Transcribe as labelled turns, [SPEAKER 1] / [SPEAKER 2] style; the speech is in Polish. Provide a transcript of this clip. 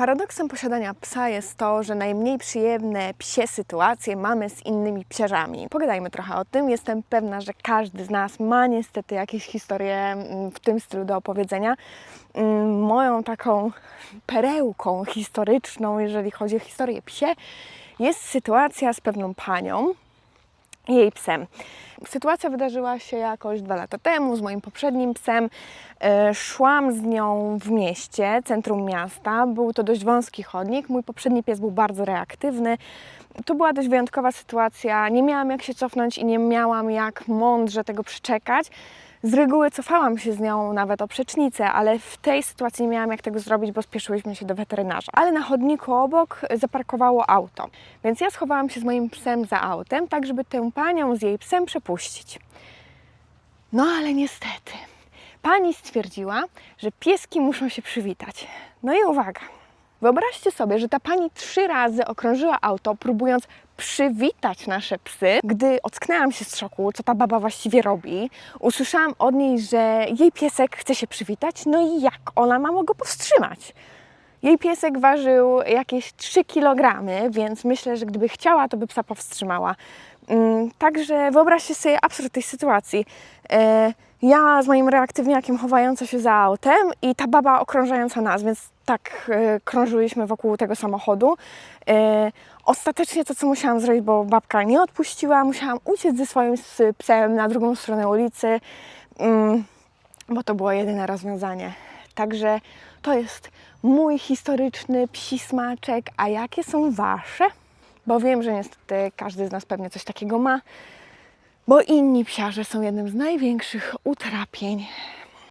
[SPEAKER 1] Paradoksem posiadania psa jest to, że najmniej przyjemne psie sytuacje mamy z innymi psiarzami. Pogadajmy trochę o tym. Jestem pewna, że każdy z nas ma niestety jakieś historie mm, w tym stylu do opowiedzenia. Mm, Moją taką perełką historyczną, jeżeli chodzi o historię psie, jest sytuacja z pewną panią, jej psem. Sytuacja wydarzyła się jakoś dwa lata temu z moim poprzednim psem. E, Szłam z nią w mieście, centrum miasta. Był to dość wąski chodnik. Mój poprzedni pies był bardzo reaktywny. To była dość wyjątkowa sytuacja. Nie miałam jak się cofnąć i nie miałam jak mądrze tego przeczekać. Z reguły cofałam się z nią nawet o przecznicę, ale w tej sytuacji nie miałam jak tego zrobić, bo spieszyłyśmy się do weterynarza. Ale na chodniku obok zaparkowało auto, więc ja schowałam się z moim psem za autem, tak żeby tę panią z jej psem przepuścić. No ale niestety, pani stwierdziła, że pieski muszą się przywitać. No i uwaga, Wyobraźcie sobie, że ta pani trzy razy okrążyła auto, próbując przywitać nasze psy. Gdy ocknęłam się z szoku, co ta baba właściwie robi, usłyszałam od niej, że jej piesek chce się przywitać, no i jak ona ma go powstrzymać? Jej piesek ważył jakieś 3 kg, więc myślę, że gdyby chciała, to by psa powstrzymała. Mm, Także wyobraźcie sobie absurd tej sytuacji. E, Ja z moim reaktywniakiem chowająca się za autem i ta baba okrążająca nas, więc tak e, krążyliśmy wokół tego samochodu. E, Ostatecznie to, co musiałam zrobić, bo babka nie odpuściła, musiałam uciec ze swoim psem na drugą stronę ulicy. Mm, bo to było jedyne rozwiązanie. Także to jest mój historyczny psi smaczek. A jakie są wasze? Bo wiem, że niestety każdy z nas pewnie coś takiego ma, bo inni psiarze są jednym z największych utrapień